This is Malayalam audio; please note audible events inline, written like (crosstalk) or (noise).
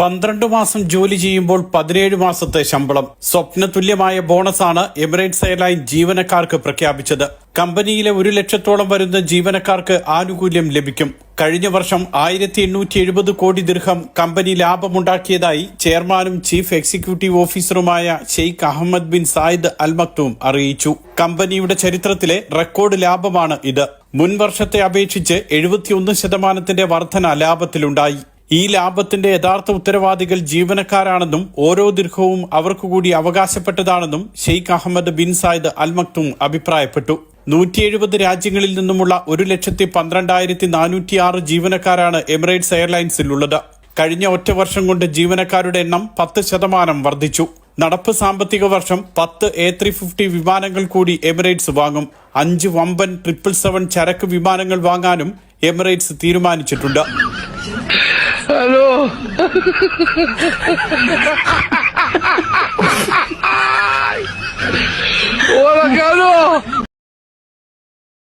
പന്ത്രണ്ട് മാസം ജോലി ചെയ്യുമ്പോൾ പതിനേഴ് മാസത്തെ ശമ്പളം. സ്വപ്ന തുല്യമായ ബോണസാണ് എമിറേറ്റ്സ് എയർലൈൻ ജീവനക്കാർക്ക് പ്രഖ്യാപിച്ചത്. കമ്പനിയിലെ ഒരു ലക്ഷത്തോളം വരുന്ന ജീവനക്കാർക്ക് ആനുകൂല്യം ലഭിക്കും. കഴിഞ്ഞ വർഷം ആയിരത്തി എണ്ണൂറ്റി എഴുപത് കോടി ദീർഘം കമ്പനി ലാഭമുണ്ടാക്കിയതായി ചെയർമാനും chief executive ഓഫീസറുമായ Sheikh Ahmed bin Saeed Al Maktoum അറിയിച്ചു. കമ്പനിയുടെ ചരിത്രത്തിലെ റെക്കോർഡ് ലാഭമാണ് ഇത്. മുൻവർഷത്തെ അപേക്ഷിച്ച് എഴുപത്തിയൊന്ന് ശതമാനത്തിന്റെ വർധന ലാഭത്തിലുണ്ടായി. ഈ ലാഭത്തിന്റെ യഥാർത്ഥ ഉത്തരവാദികൾ ജീവനക്കാരാണെന്നും ഓരോ ദീർഘവും അവർക്കു കൂടി അവകാശപ്പെട്ടതാണെന്നും Sheikh Ahmed bin Saeed Al Maktoum അഭിപ്രായപ്പെട്ടു. നൂറ്റി എഴുപത് രാജ്യങ്ങളിൽ നിന്നുമുള്ള ഒരു ലക്ഷത്തി പന്ത്രണ്ടായിരത്തി നാനൂറ്റി ആറ് ജീവനക്കാരാണ് എമിറേറ്റ്സ് എയർലൈൻസിൽ ഉള്ളത് കഴിഞ്ഞ ഒറ്റ വർഷം കൊണ്ട് ജീവനക്കാരുടെ എണ്ണം പത്ത് ശതമാനം വർദ്ധിച്ചു. നടപ്പ് സാമ്പത്തിക വർഷം പത്ത് എ ത്രീ ഫിഫ്റ്റി വിമാനങ്ങൾ കൂടി എമിറേറ്റ്സ് വാങ്ങും. അഞ്ച് വമ്പൻ ട്രിപ്പിൾ സെവൻ ചരക്ക് വിമാനങ്ങൾ വാങ്ങാനും എമിറേറ്റ്സ് തീരുമാനിച്ചിട്ടുണ്ട്. হ্যালো (laughs)